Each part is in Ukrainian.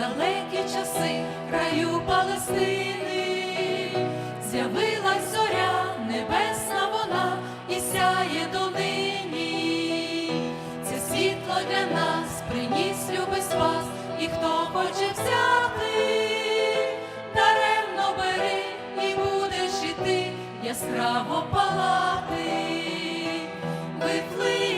далекі часи краю Палестини, з'явилась зоря, небесна вона і сяє донині. Це світло для нас приніс любий спас, і хто хоче взяти, даремно бери і будеш іти яскраво палати. Випли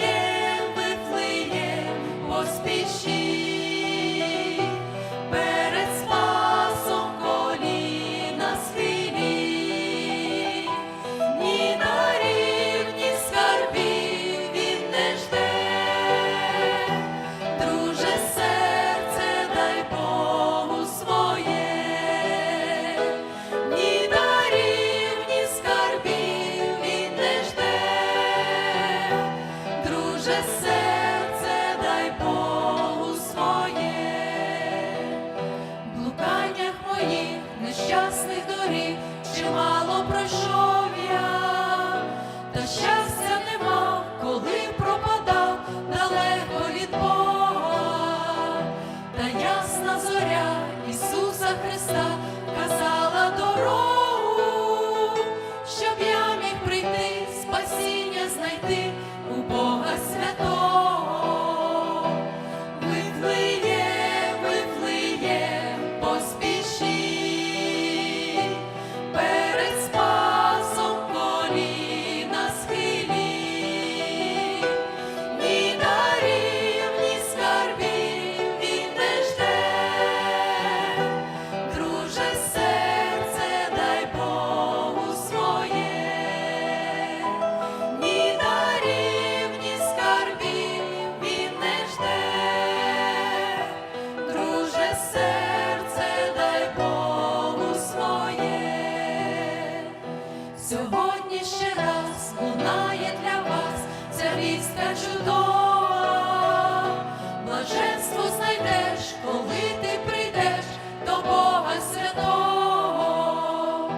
завжди у Бога святого. Сьогодні ще раз лунає для вас ця вістка чудова, блаженство знайдеш, коли ти прийдеш до Бога Святого,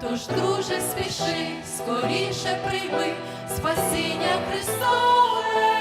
тож дуже спіши, скоріше прийми спасіння Христове.